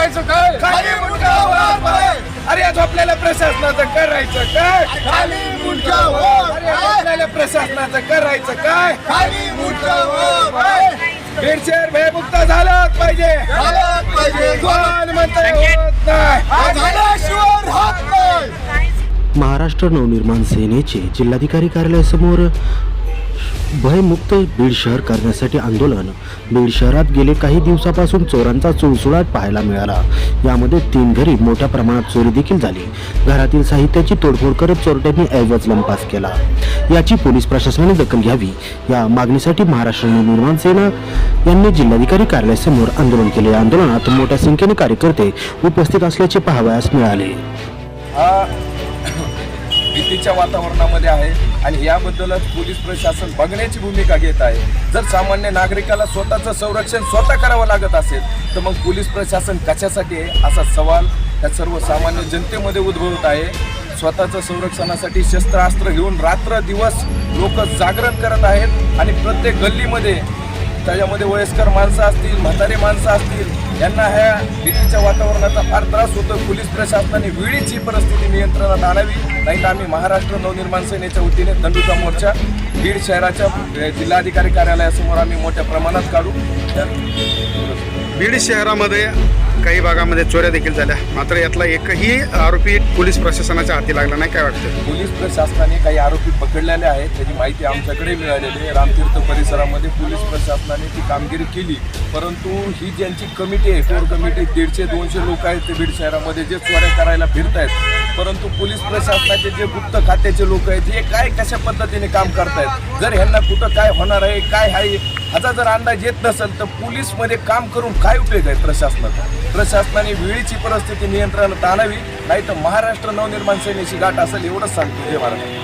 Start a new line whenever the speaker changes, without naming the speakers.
करायचं काय?
खाली
अरे या झोपलेल्या प्रशासनाचं करायचं काय?
खाली
अरे झोपलेल्या प्रशासनाचं करायचं काय?
खाली मुंडका वर पाय.
बीड शहर भयमुक्त झालंच पाहिजे.
झालंच पाहिजे.
कोण म्हणतंय होत नाही?
झाल्याशिवाय राहत नाही.
महाराष्ट्र नवनिर्माण सेनेचे जिल्हाधिकारी कार्यालयासमोर भयमुक्त बीड शहर करण्यासाठी आंदोलन. बीड शहरात गेले काही दिवसापासून चोरांचा चुळचुळाट पाहायला मिळाला. यामध्ये तीन घरी मोठ्या प्रमाणात चोरी देखील झाली. घरातील साहित्याची तोडफोड करत चोरट्यांनी ऐवज लंपास केला. याची पोलीस प्रशासनाने दखल घ्यावी. या मागणीसाठी महाराष्ट्र नवनिर्माण सेना यांनी जिल्हाधिकारी कार्यालयासमोर आंदोलन केले. आंदोलनात मोठ्या संख्येने कार्यकर्ते उपस्थित असल्याचे पाहावयास मिळाले.
भीतीच्या वातावरणामध्ये आहे. आणि याबद्दलच पोलीस प्रशासन बघण्याची भूमिका घेत आहे. जर सामान्य नागरिकाला स्वतःचं संरक्षण स्वतः करावं लागत असेल तर मग पोलीस प्रशासन कशासाठी आहे असा सवाल या सर्वसामान्य जनतेमध्ये उद्भवत आहे. स्वतःचं संरक्षणासाठी शस्त्रास्त्र घेऊन रात्र दिवस लोक जागरण करत आहेत आणि प्रत्येक गल्लीमध्ये त्याच्यामध्ये वयस्कर माणसं असतील म्हातारे माणसं असतील यांना ह्या भीतीच्या वातावरणाचा फार त्रास होतो. पोलीस प्रशासनाने वेळीच ही परिस्थिती नियंत्रणात आणावी नाही तर आम्ही महाराष्ट्र नवनिर्माण सेनेच्या वतीने दंडूचा मोर्चा बीड शहराच्या जिल्हाधिकारी कार्यालयासमोर आम्ही मोठ्या प्रमाणात काढू.
बीड शहरामध्ये काही भागामध्ये चोऱ्या देखील झाल्या. मात्र यातला एकही आरोपी पोलीस प्रशासनाच्या हाती लागला नाही. काय वाटतं?
पोलीस प्रशासनाने काही आरोपी पकडलेले आहेत. त्याची माहिती आमच्याकडे मिळालेली आहे. रामतीर्थ परिसरामध्ये पोलीस प्रशासनाने ती कामगिरी केली. परंतु ही ज्यांची कमिटी आहे कोर कमिटी दीडशे दोनशे लोक आहेत ते बीड शहरामध्ये जे चोऱ्या करायला फिरत आहेत परंतु पोलीस प्रशासनाचे जे गुप्त खात्याचे लोक आहेत हे काय कशा पद्धतीने काम करतायत? जर ह्यांना कुठं काय होणार आहे काय आहे ह्याचा जर अंदाज येत नसेल तर पोलीसमध्ये काम करून काय उपयोग आहे प्रशासनाचा? प्रशासनाने वेळीची परिस्थिती नियंत्रणात आणावी नाही तर महाराष्ट्र नवनिर्माण सेनेची गाठ असेल एवढंच सांगतो. जय महाराष्ट्र.